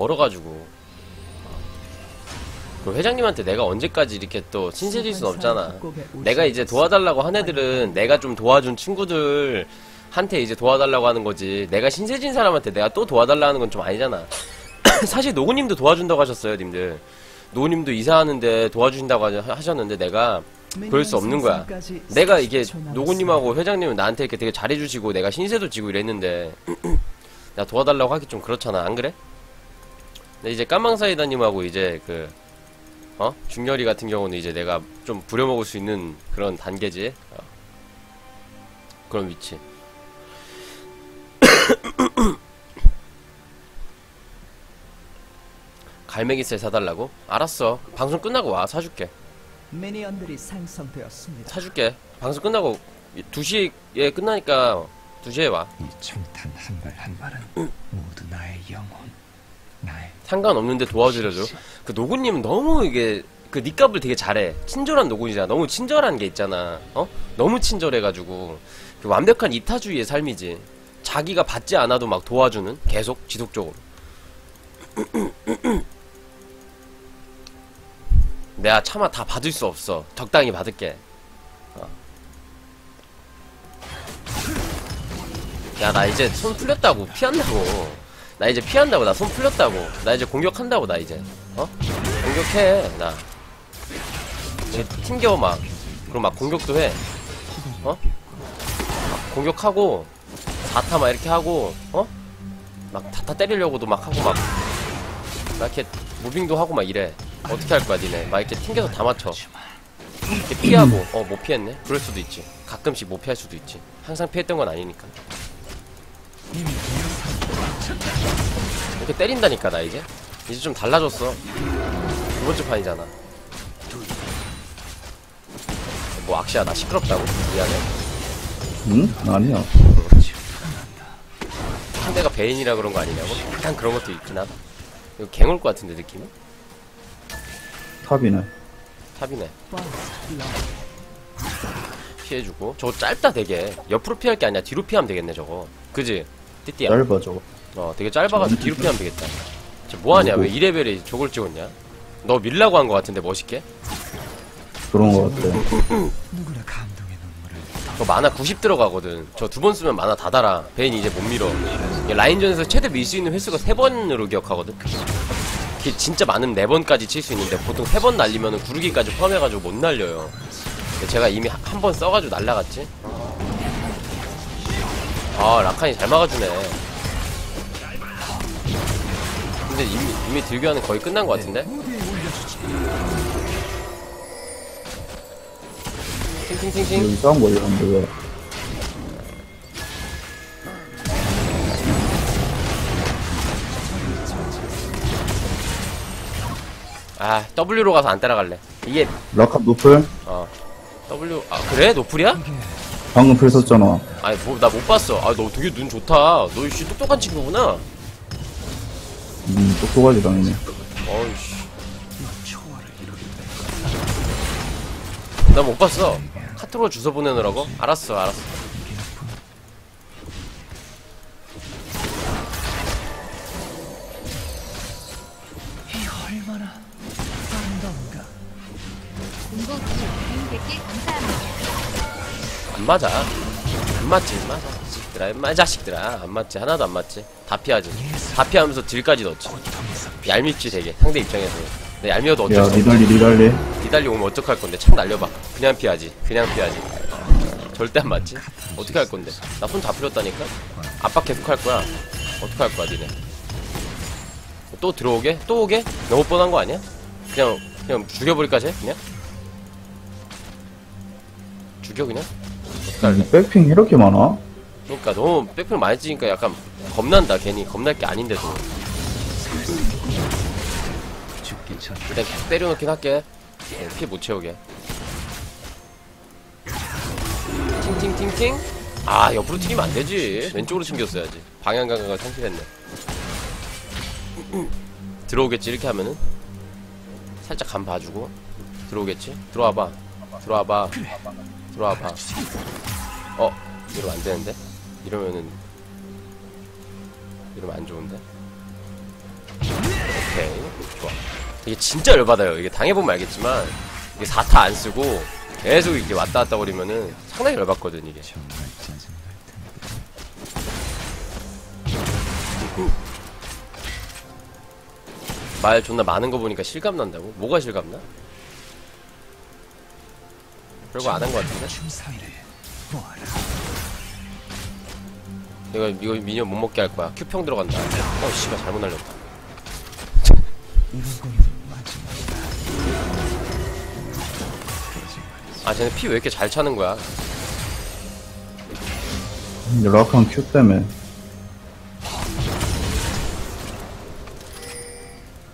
멀어가지고. 그 회장님한테 내가 언제까지 이렇게 또 친해질 순 없잖아. 내가 이제 도와달라고 한 애들은 내가 좀 도와준 친구들 한테 이제 도와달라고 하는 거지. 내가 신세진 사람한테 내가 또 도와달라는 건 좀 아니잖아. 사실 노구님도 도와준다고 하셨어요 님들. 노구님도 이사하는데 도와주신다고 하- 하셨는데 내가 그럴 수 없는 거야. 내가 이게 노구님하고 회장님은 나한테 이렇게 되게 잘해주시고 내가 신세도 지고 이랬는데 나 도와달라고 하기 좀 그렇잖아. 안 그래? 근데 이제 까망사이다님하고 이제 그 어? 중열이 같은 경우는 이제 내가 좀 부려먹을 수 있는 그런 단계지 어. 그런 위치 갈매기살 사달라고? 알았어 방송 끝나고 와 사줄게 미니언들이 생성되었습니다. 사줄게 방송 끝나고 2시에 끝나니까 2시에 와이 청탄 한 발 한 발은 모두 나의 영혼, 상관없는데 도와주려줘. 그 노구님은 너무 이게 그 니값을 되게 잘해. 친절한 노군이잖아. 너무 친절한 게 있잖아. 어? 너무 친절해가지고 그 완벽한 이타주의의 삶이지. 자기가 받지 않아도 막 도와주는 계속 지속적으로. 내가 차마 다 받을 수 없어. 적당히 받을게. 어. 야나 이제 손 풀렸다고 피한다고. 나 이제 피한다고 나 손 풀렸다고. 나 이제 공격한다고 나 이제. 어? 공격해 나. 이제 튕겨 막. 그럼 막 공격도 해. 어? 막 공격하고 4타 막 이렇게 하고 어? 막 다타 때리려고도 막 하고 막, 막 이렇게 무빙도 하고 막 이래. 어떻게 할 거야 니네? 막 이렇게 튕겨서 다 맞춰. 이렇게 피하고 어 못 피했네? 그럴 수도 있지. 가끔씩 못 피할 수도 있지. 항상 피했던 건 아니니까 이렇게 때린다니까 나 이제? 이제 좀 달라졌어. 두 번째 판이잖아. 뭐 악시야 나 시끄럽다고. 미안해. 응? 아니야. 상대가 베인이라 그런 거 아니냐고? 약간 그런 것도 있긴 하다. 이거 갱올 것 같은데 느낌이 탑이네. 탑이네. 피해주고. 저거 짧다 되게. 옆으로 피할 게 아니라 뒤로 피하면 되겠네 저거. 그지 띠띠야 짧아, 저거. 어 되게 짧아가지고 뒤로 피하면 되겠다 저 뭐하냐 왜 2레벨에 저걸 찍었냐 너 밀라고 한 거 같은데 멋있게 그런 거 같아. 누구나 감동의 눈물을 저 만화 90 들어가거든. 저 두 번 쓰면 만화 다 달아. 베인이 이제 못 밀어. 이게 라인전에서 최대 밀 수 있는 횟수가 세 번으로 기억하거든. 그게 진짜 많으면 네 번까지 칠 수 있는데 보통 세번 날리면은 구르기까지 포함해가지고 못 날려요. 제가 이미 한 번 써가지고 날라갔지. 아 라칸이 잘 막아주네. 근데 이미 이미 들교하는 거의 끝난 것 같은데? 팅팅팅팅. 여기 싸움 걸렸는데, 왜? 아 W로 가서 안 따라갈래. 이게 라카 노플? 어 W 아 그래 노플이야? 방금 풀 썼잖아. 아니 뭐 나 못 봤어. 아 너 되게 눈 좋다. 너 이씨 똑똑한 친구구나. 음, 똑똑하지, 당연히. 어이씨. 나 못 봤어. 카톡으로 주소 보내느라고? 알았어 알았어. 맞아. 안 맞지 안 맞아. 자식들아 인마 자식들아 안 맞지 하나도 안 맞지. 다 피하지. 다 피하면서 딜까지 넣지. 얄밉지 되게 상대 입장에서. 근데 얄미워도 어쩔 야, 수 없어. 니달리, 니달리. 니달리 오면 어떡할 건데? 창 날려봐. 그냥 피하지. 그냥 피하지. 절대 안 맞지? 어떻게 할 건데? 나 손 다 풀었다니까? 압박 계속 할 거야. 어떻게 할 거야, 니네? 또 들어오게? 또 오게? 너무 뻔한 거 아니야? 그냥, 그냥 죽여버릴까, 쟤? 그냥? 죽여, 그냥? 어떻게 할래? 음, 백핑 이렇게 많아? 그러니까 너무 백팩 많이 찌니까 약간 겁난다, 괜히. 겁날 게 아닌데도. 일단 때려놓긴 할게. 피 못 채우게. 팅팅팅팅. 아 옆으로 튀기면 안 되지. 왼쪽으로 튕겼어야지. 방향 감각을 상실했네. 들어오겠지 이렇게 하면은 살짝 간 봐주고 들어오겠지. 들어와봐. 들어와봐. 들어와봐. 어 이러면 안 되는데. 이러면은 이러면 안 좋은데. 오케이 좋아 이게 진짜 열받아요 이게 당해보면 알겠지만 이게 4타 안 쓰고 계속 이렇게 왔다 갔다 거리면은 상당히 열받거든 이게 말 존나 많은 거 보니까 실감 난다고? 뭐가 실감 나? 별거 안한거 같은데? 모아라. 이거 미니언 못 먹게 할 거야 큐평 들어간다 어 씨발 잘못 날렸다. 아 쟤네 피 왜 이렇게 잘 차는 거야 락한 큐 때문에.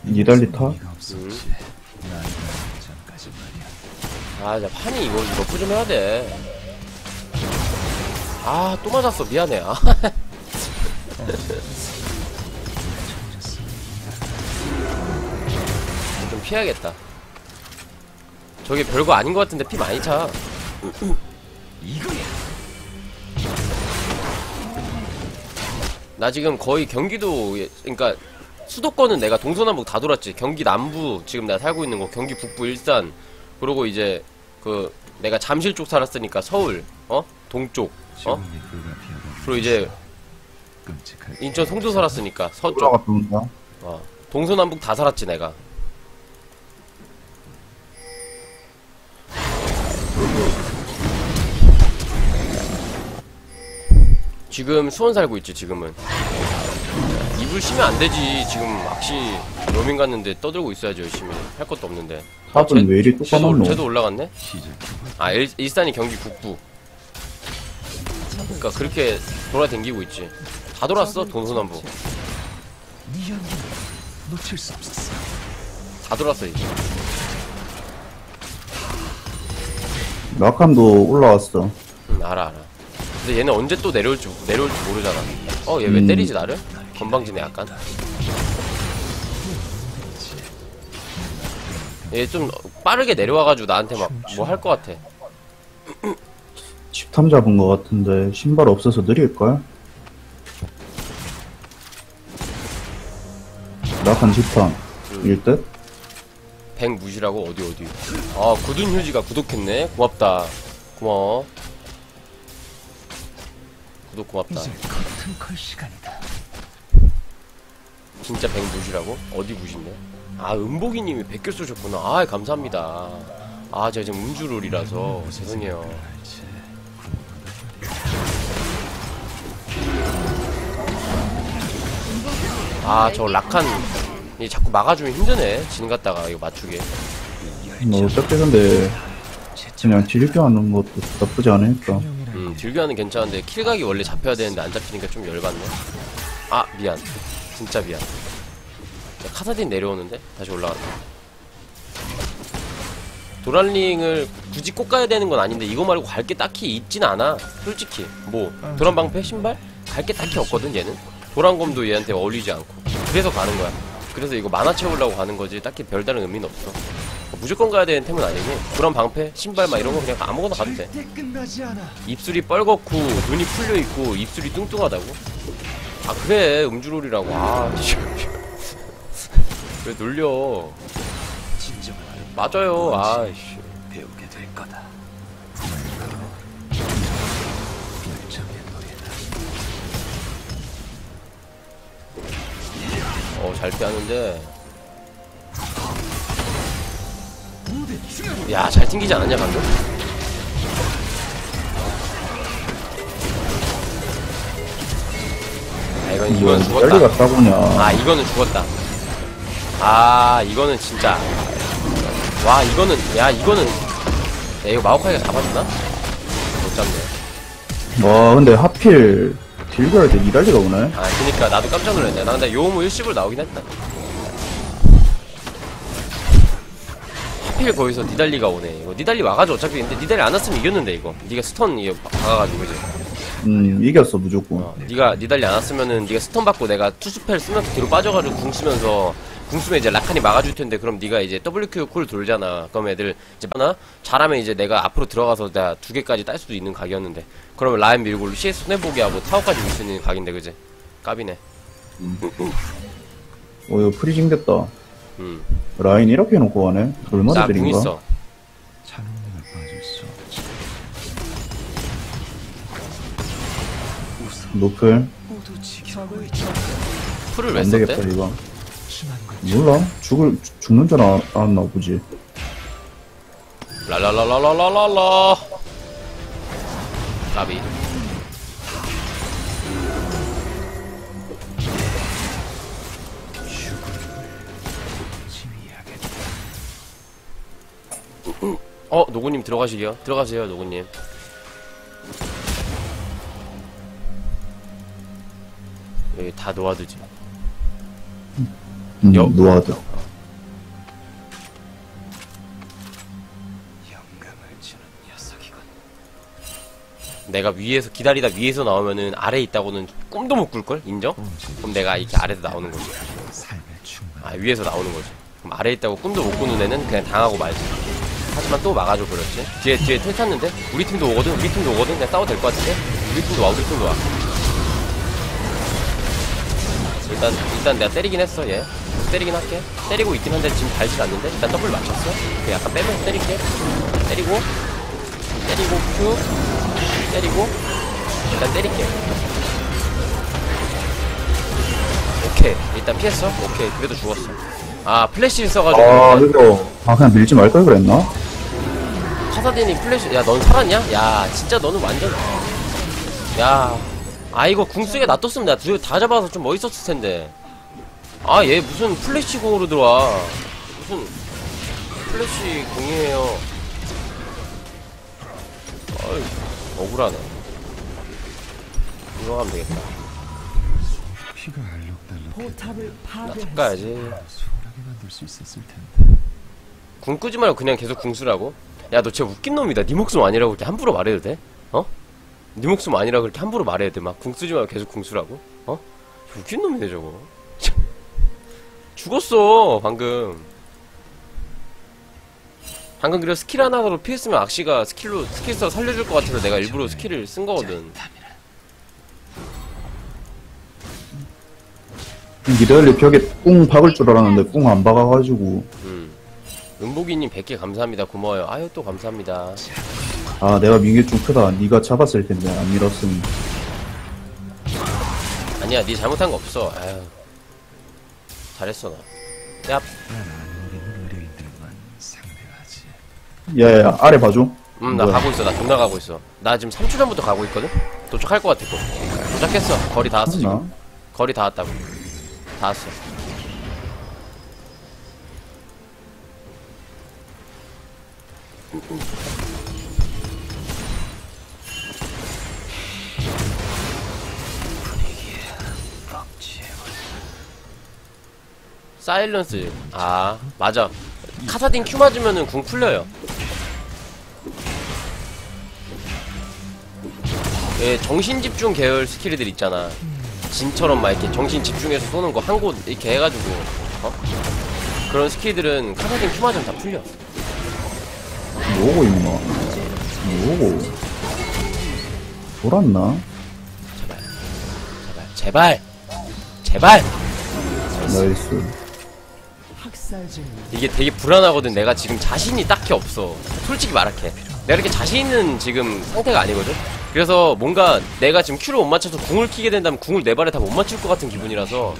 니달리 타? 아, 자, 판이 이거, 이거 좀 해야 돼. 아, 또 맞았어. 미안해. 아. 좀 피해야겠다. 저게 별거 아닌 것 같은데 피 많이 차. 나 지금 거의 경기도, 예, 그니까, 수도권은 내가 동서남북 다 돌았지. 경기 남부, 지금 내가 살고 있는 거, 경기 북부, 일산, 그리고 이제, 그, 내가 잠실 쪽 살았으니까 서울, 어? 동쪽, 어? 그리고 이제, 인천 송도 살았으니까 서쪽. 어. 동서남북 다 살았지 내가 지금 수원 살고 있지 지금은 이불 쉬면 안 되지 지금 막시 로밍 갔는데 떠들고 있어야지 열심히 할 것도 없는데 탑은 왜 이리 쟤도, 똑같노? 쟤도 올라갔네? 아 일, 일산이 경기 북부 그러니까 그렇게 돌아댕기고 있지 다 돌았어 동서남북 네 연기는 놓칠 수 없었어. 다 돌았어 이제 락함도 올라왔어. 응, 알아, 알아. 근데 얘는 언제 또 내려올지, 내려올지 모르잖아. 어, 얘 왜 음. 때리지, 나를? 건방지네, 약간. 얘 좀 빠르게 내려와가지고 나한테 막 뭐 할 것 같아. 집탐 잡은 거 같은데 신발 없어서 느릴걸? 락한 집탐. 일 듯? 백 무시라고? 어디, 어디. 아, 굳은 휴지가 구독했네? 고맙다. 고마워. 구독 고맙다. 이제 커튼 컬 시간이다. 진짜 백 무시라고? 어디 무신데? 아, 은복이님이 백개 쏘셨구나. 아, 감사합니다. 아, 제가 지금 음주롤이라서 죄송해요. 알지. 아, 저 락한, 이 자꾸 막아주면 힘드네. 진 갔다가 이거 맞추게. 뭐 어차피 근데 그냥 딜교 하는 것도 나쁘지 않으니까. 음, 딜교하는 괜찮은데 킬각이 원래 잡혀야 되는데 안 잡히니까 좀 열받네. 아, 미안. 진짜 미안. 야, 카사딘 내려오는데? 다시 올라간다. 도란링을 굳이 꼭 가야 되는 건 아닌데 이거 말고 갈 게 딱히 있진 않아. 솔직히. 뭐, 도란 방패? 신발? 갈 게 딱히 없거든, 얘는. 도란검도 얘한테 어울리지 않고. 그래서 가는 거야. 그래서 이거 만화 채우려고 가는 거지 딱히 별다른 의미는 없어. 뭐 무조건 가야 되는 템은 아니니. 도란방패? 신발 막 이런 거 그냥 아무거나 가도 돼. 입술이 뻘겋고 눈이 풀려 있고 입술이 뚱뚱하다고? 아 그래 음주롤이라고 아 씨. 왜 놀려 맞아요 아이씨 배우게 될 거다. 어잘 피하는데 야잘 튕기지 않았냐 방금? 이건 이건 죽었다. 갔다 보냐. 아 이거는 죽었다. 아 이거는 진짜. 와 이거는 야 이거는. 야 이거 마오카이가 잡아주나? 못 잡네. 와 근데 하필 딜교 할때 니달리가 오네. 아 그니까 나도 깜짝 놀랐네. 나 근데 요무 일식으로 나오긴 했다. 하필 거기서 니달리가 오네. 이거 니달리 와가지고 어차피 근데 니달리 안 왔으면 이겼는데 이거. 니가 스턴 이거 박- 박아가지고 이제 음 이겼어 무조건. 어, 니가 니달리 안 왔으면은 니가 스턴 받고 내가 투스펠 쓰면서 뒤로 빠져가지고 궁 쓰면서 궁 쓰면 이제 라칸이 막아줄 텐데 그럼 니가 이제 WQ 콜 돌잖아. 그럼 애들 이제 하나 잘하면 이제 내가 앞으로 들어가서 내가 두 개까지 딸 수도 있는 각이었는데 그러면 라인 밀고 CS 손해 보기 하고 타워까지 밀 수 있는 각인데 그지? 까비네. 어, 이거 프리징 됐다. 음. 라인 이렇게 해놓고 가네? 얼마나 나궁 드린가? 있어. 노플. 적을 풀을 왜 안 되겠다, 썼대? 이거. 몰라? 죽을, 죽- 죽는 줄 알- 알았나 보지. 랄랄랄랄랄랄라. 지휘하겠다. 어, 노구님 들어가시게요. 들어가세요, 노구님. 다 놓아두지. 음, 여- 노아드. 영감을 주는 녀석이군. 내가 위에서 기다리다 위에서 나오면은 아래에 있다고는 꿈도 못 꿀걸? 인정? 그럼 내가 이렇게 아래에서 나오는 거지. 삶의 충만. 아 위에서 나오는 거지. 그럼 아래에 있다고 꿈도 못 꾸는 애는 그냥 당하고 말지. 하지만 또 막아줘 버렸지. 뒤에 뒤에 텔 탔는데 우리 팀도 오거든. 우리 팀도 오거든. 그냥 싸워도 될 것 같은데. 우리 팀도 와. 우리 팀도 와. 일단 일단 내가 때리긴 했어 얘. 때리긴 할게. 때리고 있긴 한데 지금 달질 않는데 일단 더블 맞췄어. 그 약간 빼면서 때릴게. 때리고 때리고 큐 때리고 일단 때릴게. 오케이 일단 피했어. 오케이 그래도 죽었어. 아 플래시를 써가지고. 아, 이거. 아, 그냥 밀지 말 걸 그랬나? 카사딘이 플래시 야 넌 살았냐? 야 진짜 너는 완전 야 아 이거 궁수에 놔뒀으면 내가 두개 다 잡아서 좀 멋있었을 텐데 아 얘 무슨 플래시 공으로 들어와 무슨 플래시 공이에요 어이 억울하네 이거 하면 되겠다 피가 알록달록. 포탑을 나 파괴했습니다. 탑가야지 수월하게 만들 수 있었을 텐데. 궁 끄지 말고 그냥 계속 궁수라고? 야 너 진짜 웃긴 놈이다 네 목숨 아니라고 그렇게 함부로 말해도 돼? 어? 네 목숨 아니라고 그렇게 함부로 말해야 돼 막 궁 쓰지 말고 계속 궁수라고? 어? 웃긴 놈이네 저거 참. 죽었어 방금 방금 그래 스킬 하나로 피했으면 악시가 스킬로 스킬 써 살려줄 것 같아서 내가 일부러 스킬을 쓴 거거든 니달리 벽에 꿍 박을 줄 알았는데 꿍안 박아가지고. 음 은복이님 100개 감사합니다 고마워요 아유 또 감사합니다 아, 내가 좀 크다. 니가 잡았을 텐데, 안 밀었으면. 아니야 네 잘못한 거 없어 아유 잘했어 나 야. 야야야, 아래 봐줘. 음, 나 뭐야? 가고 있어. 나 존나 가고 있어. 나 지금 3초 전부터 가고 있거든? 도착할 것 같아, 또. 도착했어. 거리 다 왔어, 지금. 나? 거리 다 왔다고. 다 왔어. 사일런스. 아, 맞아. 카사딘 큐 맞으면은 궁 풀려요. 예, 정신집중 계열 스킬들 있잖아. 진처럼 막 이렇게 정신 집중해서 쏘는 거 한 곳 이렇게 해가지고, 어? 그런 스킬들은 카사딘 큐 맞으면 다 풀려. 뭐고, 임마. 뭐고. 돌았나? 제발! 제발! 나이스. 이게 되게 불안하거든. 내가 지금 자신이 딱히 없어. 솔직히 말할게. 내가 이렇게 자신 있는 지금 상태가 아니거든? 그래서 뭔가 내가 지금 큐를 못 맞춰서 궁을 키게 된다면 궁을 네 발에 다 못 맞출 것 같은 기분이라서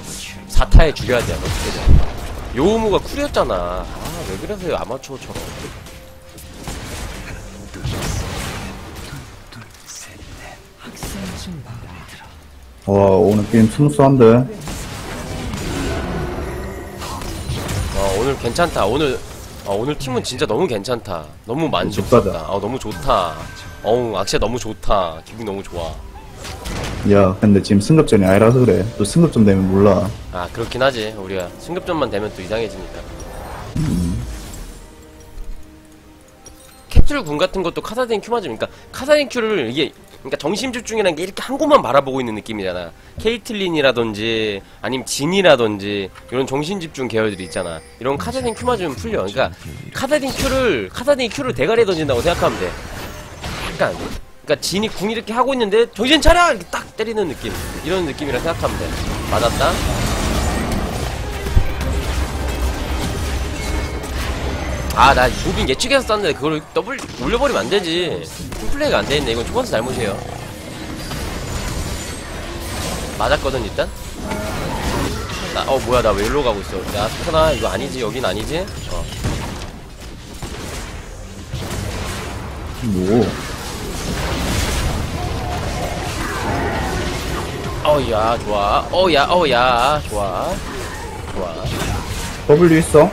사타에 죽여야 돼. 어떻게든. 요우무가 쿨이었잖아. 아, 왜 그러세요, 아마추어처럼. 와, 오늘 게임 스무스한데? 오늘 괜찮다. 오늘, 어, 오늘 팀은 진짜 너무 괜찮다. 너무. 만족스럽다. 어, 너무 좋다. 어우, 악세 너무 좋다. 기분 너무 좋아. 야, 근데 지금 승급전이 아니라서 그래. 또 승급전 되면 몰라. 아, 그렇긴 하지. 우리가 승급전만 되면 또 이상해지니까. 캡슐 군 같은 것도 카사딘 큐 맞으면, 그러니까 카사딘 큐를 이게, 그러니까 정신 집중이라는 게 이렇게 한 곳만 바라보고 있는 느낌이잖아. 케이틀린이라든지, 아니면 진이라든지, 이런 정신 집중 계열들이 있잖아. 이런 카사딘 큐 맞으면 풀려. 그러니까, 카사딘 큐를, 카사딘 큐를 대가리에 던진다고 생각하면 돼. 약간. 그러니까 진이 궁 이렇게 하고 있는데, 정신 차려! 이렇게 딱 때리는 느낌. 이런 느낌이라 생각하면 돼. 맞았다? 아, 나 무빙 예측해서 쐈는데 그걸 더블 올려버리면 안 되지. 플레이가 안 돼있네. 이건 초반서 잘못이에요. 맞았거든, 일단. 나, 어, 뭐야, 나 왜 일로 가고 있어. 야, 스포나, 이거 아니지, 여긴 아니지? 어. 뭐 어, 야, 좋아. 어, 야, 어, 야, 좋아. 좋아. W 있어?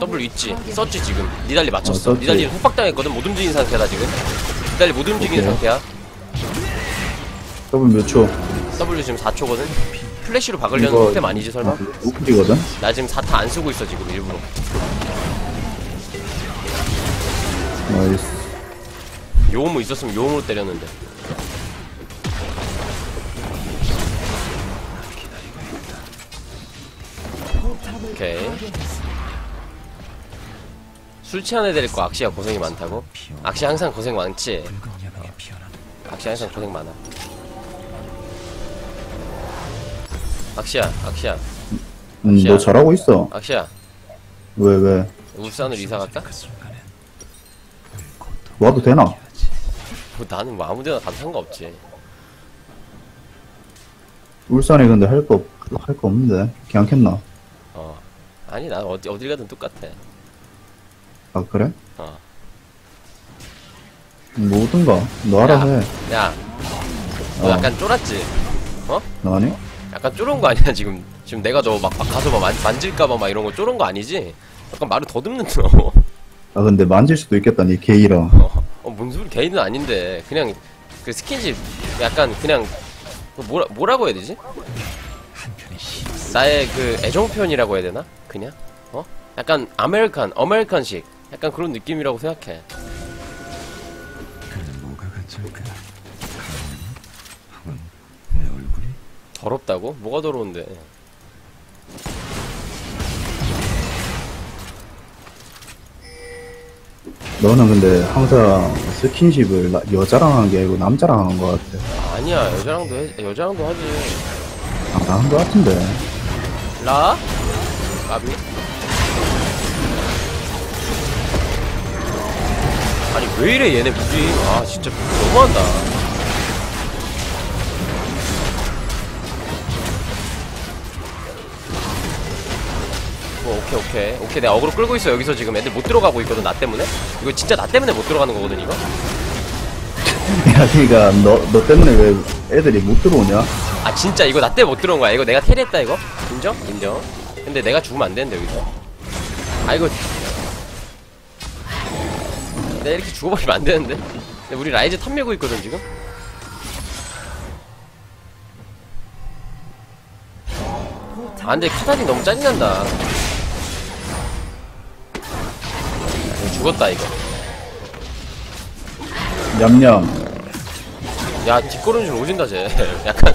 W 있지? 썼지, 지금. 니달리 어, 맞췄어. 썼지. 니달리 협박당했거든? 못 움직이는 상태다, 지금. 니달리 못 움직이는 오케이. 상태야. W 몇 초? W 지금 4초거든? 플래시로 박으려는 템 아니지, 설마? 우클이거든? 나 지금 4타 안 쓰고 있어, 지금, 일부러. 나이스 요음무 있었으면 요음으로 때렸는데. 오케이. 술 취한 애들 있고 악시가 고생이 많다고? 악시 항상 고생 많지? 피어난 악시 항상 고생 많아. 악시야, 악시야, 음, 너 잘하고 있어 악시야. 왜 왜? 울산으로 이사 갈까? 와도 되나? 뭐 나는 뭐 아무데나 가도 상관없지. 울산에 근데 할 거 할 거 없는데 괜찮겠나? 어. 아니, 난 어디, 어딜 가든 똑같아. 아 그래? 어. 뭐든가 너 알아서 해 야, 너 어. 약간 쫄았지? 너 아니? 약간 쫄은 거 아니야 지금? 지금 내가 너 막 가서 막 만, 만질까봐 막 이런 거 쫄은 거 아니지? 약간 말을 더듬는 너. 아 근데 만질 수도 있겠다 니 게이라 어, 어, 뭔 소리 개인은 아닌데 그냥 그 스킨십 약간 그냥 그 뭐라 뭐라고 해야 되지? 한편의 시 나의 그 애정 표현이라고 해야 되나? 그냥 어? 약간 아메리칸 어메리칸식 약간 그런 느낌이라고 생각해. 뭐가? 가면이? 혹은 내 얼굴이? 더럽다고? 뭐가 더러운데? 너는 근데 항상 스킨십을 나- 여자랑 하는 게 아니고 남자랑 하는 거 같아 아니야 여자랑도 해, 여자랑도 하지. 안 하는 거 같은데 라? 까비? 아니 왜 이래 얘네 무지 아 진짜 너무한다. 뭐 오케이 오케이. 오케이 내가 어그로 끌고 있어. 여기서 지금 애들 못 들어가고 있거든 나 때문에. 이거 진짜 나 때문에 못 들어가는 거거든 이거. 야 그니까 너, 너 때문에 왜 애들이 못 들어오냐? 아 진짜 이거 나 때문에 못 들어온 거야. 이거 내가 테리했다 이거? 인정? 인정. 근데 내가 죽으면 안 되는데 여기서. 아 이거 내가 이렇게 죽어버리면 안 되는데? 우리 라이즈 탑 밀고 있거든 지금? 아 근데 카단이 너무 짜증난다. 야, 이거 죽었다 이거. 냠냠. 야 뒷걸음질 오진다 쟤. 약간.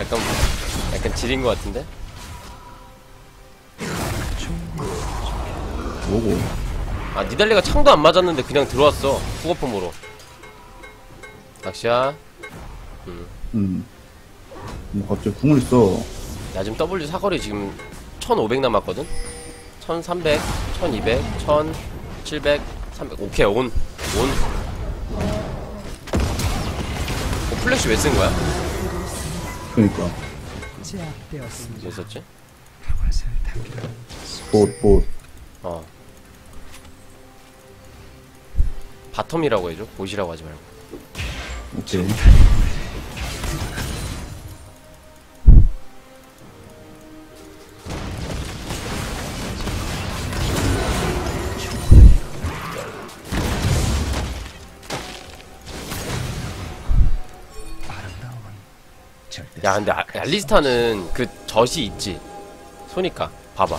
약간 약간 지린 것 같은데? 뭐고 아 니달리가 창도 안 맞았는데 그냥 들어왔어. 후거폼으로. 낚시야. 음. 뭐 갑자기 궁을 써. 야 지금 W 사거리 지금 1500 남았거든? 1300 1200 1700 300 오케이 온 온. 어, 플래시 왜 쓴 거야? 그니까. 왜 썼지? 당기라 봇봇. 어 바텀이라고 해줘? 보시라고 하지 말고. 오케이. 야 근데 아- 알리스타는 그 젖이 있지. 소니까 봐봐.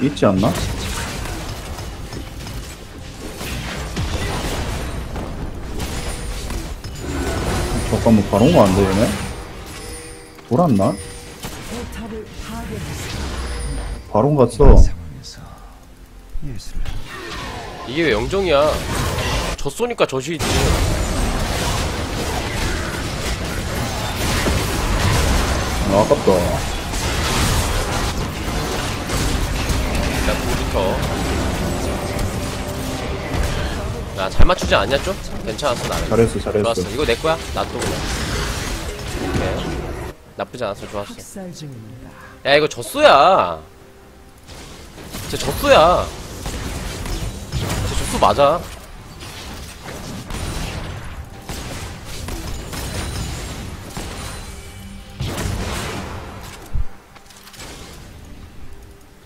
있지 않나? 잠깐만 바로 가안 되네? 돌았나? 바로 갔어 이게 왜 영정이야 젖 쏘니까 젖이지 아, 아깝다 닥터. 야, 잘 맞추지 않냐, 좀? 괜찮았어, 나는. 잘했어, 잘했어. 좋았어. 이거 내 거야? 놔둬, 그냥. 오케이. 나쁘지 않았어, 좋았어. 야, 이거 젖소야. 진짜 젖소야. 진짜 젖소 맞아.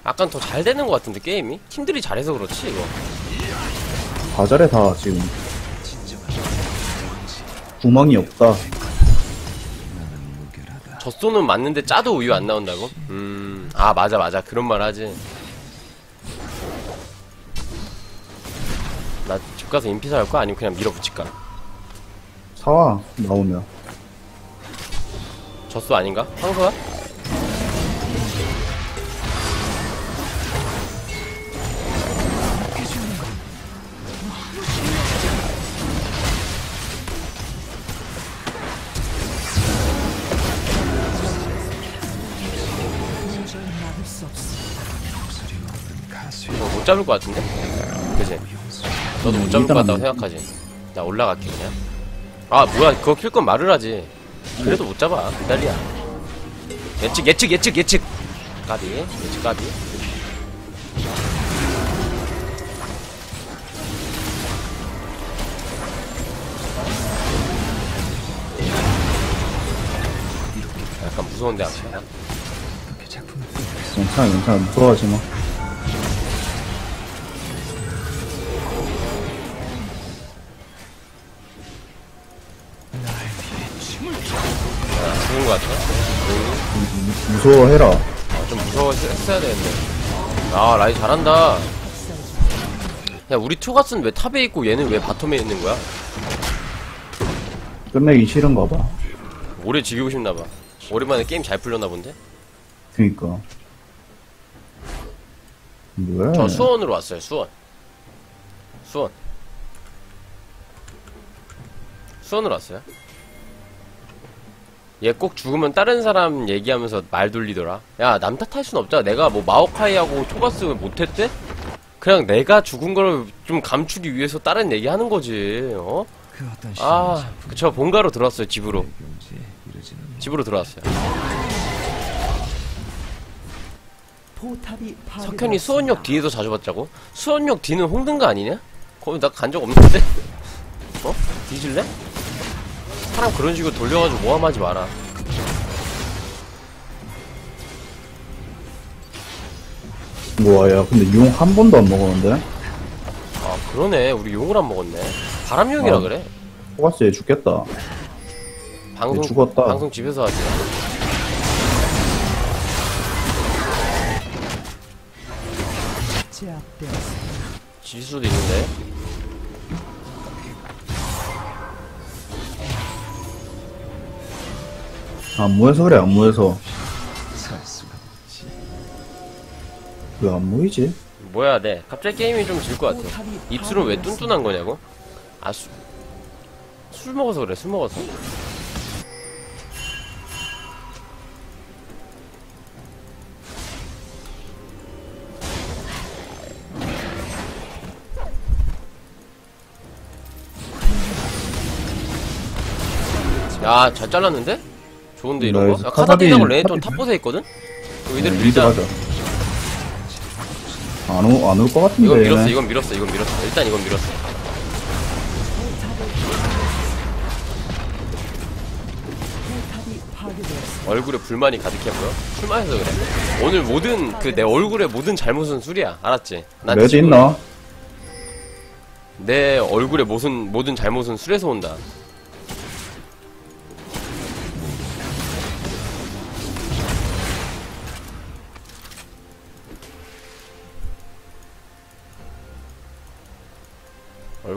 약간 더 잘 되는 것 같은데, 게임이? 팀들이 잘해서 그렇지, 이거. 다 잘해, 다, 지금. 구멍이 없다. 젖소는 맞는데 짜도 우유 안 나온다고? 음, 아, 맞아, 맞아. 그런 말 하지. 나 집 가서 인피사 할까? 아니면 그냥 밀어붙일까? 사와, 나오면. 젖소 아닌가? 황소야? 잡을 것 같은데? 그지? 너도 못 잡을 것 같다고 생각하지? 나 올라갈게 그냥 아 뭐야 그거 킬 건 말을 하지 그래도 못 잡아 기다리야 예측 예측 예측 예측 까비 예측 까비 약간 무서운데 아까 괜찮아, 괜찮아. 무서워하지 마. 무서워해라. 아, 좀 무서워했어야 되는데. 아, 라이 잘한다. 야, 우리 투가스는 왜 탑에 있고 얘는 왜 바텀에 있는 거야? 끝내기 싫은가 봐. 오래 즐기고 싶나 봐. 오랜만에 게임 잘 풀렸나 본데? 그니까. 뭐야? 저 수원으로 왔어요, 수원. 수원. 수원으로 왔어요. 얘 꼭 죽으면 다른 사람 얘기하면서 말 돌리더라. 야, 남 탓할 순 없잖아. 내가 뭐 마오카이하고 토가스 못했대? 그냥 내가 죽은 걸 좀 감추기 위해서 다른 얘기 하는 거지, 어? 그 아, 그쵸, 본가로 들어왔어요, 집으로. 집으로 들어왔어요. 석현이 수원역 뒤에서 자주 봤자고? 수원역 뒤는 홍등가 아니냐? 거기 나 간 적 없는데? 어? 뒤질래? 사람 그런 식으로 돌려가지고 모함하지 마라. 뭐야, 근데 용 한 번도 안 먹었는데? 아, 그러네. 우리 용을 안 먹었네. 바람용이라 아. 그래. 포가스 얘 죽겠다. 방송, 얘 죽었다. 방송 집에서 하지. 제압되었습니다. 질 수도 있는데. 안무해서 그래, 안무해서. 살 수가 없지. 왜안 모이지? 뭐야, 네. 갑자기 게임이 좀 질 것 같아. 입술은 왜 뚠뚠한 거냐고? 아, 술, 술 먹어서 그래, 술 먹어서. 야, 잘 잘랐는데? 좋은데, 이런 나 거? 야, 카사딘- 카사딘하고 레이톤 카사딘- 탑봇에 있거든? 그 이대로 미드 밀자. 가자. 안 오, 안올 것 같은데. 이건 밀었어. 이건 밀었어, 이건 밀었어. 일단 이건 밀었어. 얼굴에 불만이 가득해 보여? 술 마셔서 그래. 오늘 모든, 그 내 얼굴에 모든 잘못은 술이야. 알았지? 난 레드 지금 있나? 내 얼굴에 모든, 모든 잘못은 술에서 온다.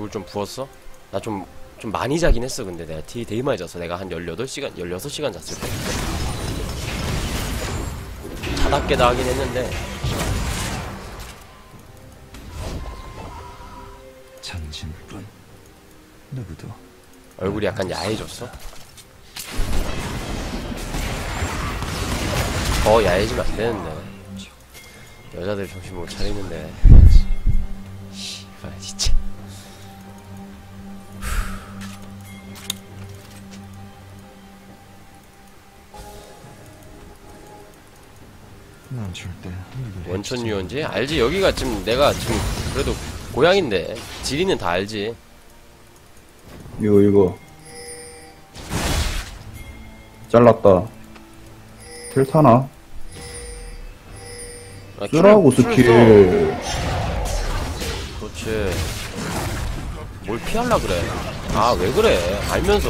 얼굴 좀 부었어? 나 좀, 좀 많이 자긴 했어, 근데 내가 되게, 되게 많이 잤어. 내가 한 18시간, 16시간 잤을 때. 자다 깨다 하긴 했는데, 전진뿐. 누구도 얼굴이 약간 야해졌어? 더 야해지면 안 되는데. 여자들 정신 못 차리는데. 씨발, 진짜. 난 절대 원천 유원지? 알지? 여기가 지금 내가 지금 그래도 고향인데. 지리는 다 알지. 이거, 이거. 잘랐다. 텔 타나? 아, 쓰라고, 줄- 줄 스킬. 써. 그렇지. 뭘 피할라 그래. 아, 왜 그래. 알면서.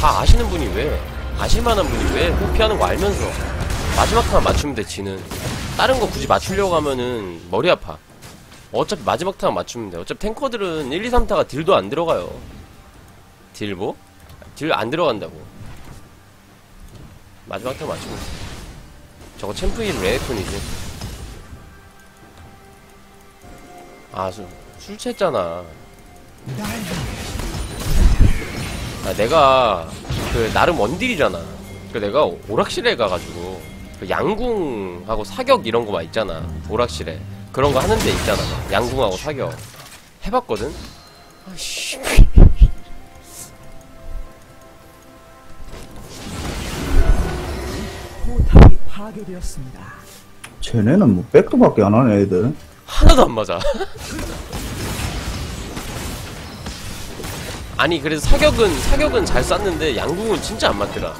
다 아시는 분이 왜. 아실만한 분이 왜 꼭 피하는 거 알면서. 마지막 타만 맞추면 돼, 지는. 다른 거 굳이 맞추려고 하면은 머리 아파. 어차피 마지막 타만 맞추면 돼. 어차피 탱커들은 1, 2, 3타가 딜도 안 들어가요. 딜 뭐? 딜 안 들어간다고. 마지막 타 맞추면 돼. 저거 챔프인 레이톤이지. 아, 술, 술 취했잖아. 아, 내가, 그, 나름 원딜이잖아. 그, 내가 오락실에 가가지고, 그 양궁하고 사격 이런 거막 있잖아. 오락실에. 그런 거 하는 데 있잖아. 양궁하고 사격. 해봤거든? 아씨. 포탑이 파괴되었습니다. 쟤네는 뭐, 백도밖에 안 하네, 애들. 하나도 안 맞아. 아니, 그래서 사격은, 사격은 잘 쐈는데, 양궁은 진짜 안 맞더라.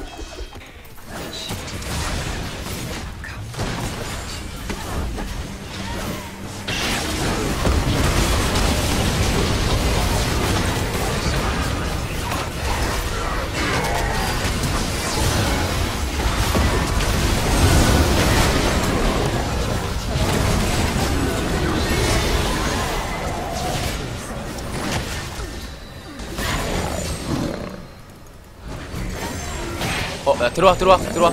야, 들어와, 들어와, 들어와.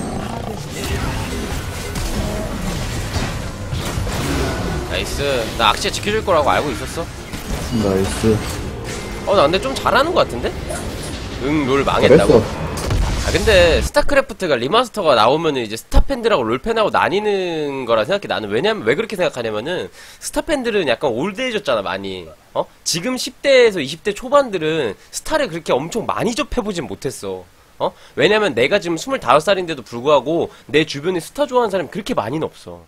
나이스. 나 악시에 지켜줄 거라고 알고 있었어. 나이스. 어, 나 근데 좀 잘하는 것 같은데? 응, 롤 망했다고. 잘했어. 아, 근데 스타크래프트가 리마스터가 나오면은 이제 스타팬들하고 롤팬하고 나뉘는 거라 생각해. 나는 왜냐면, 왜 그렇게 생각하냐면은, 스타팬들은 약간 올드해졌잖아, 많이. 어? 지금 10대에서 20대 초반들은 스타를 그렇게 엄청 많이 접해보진 못했어. 어? 왜냐면 내가 지금 25살인데도 불구하고 내 주변에 스타 좋아하는 사람이 그렇게 많이는 없어.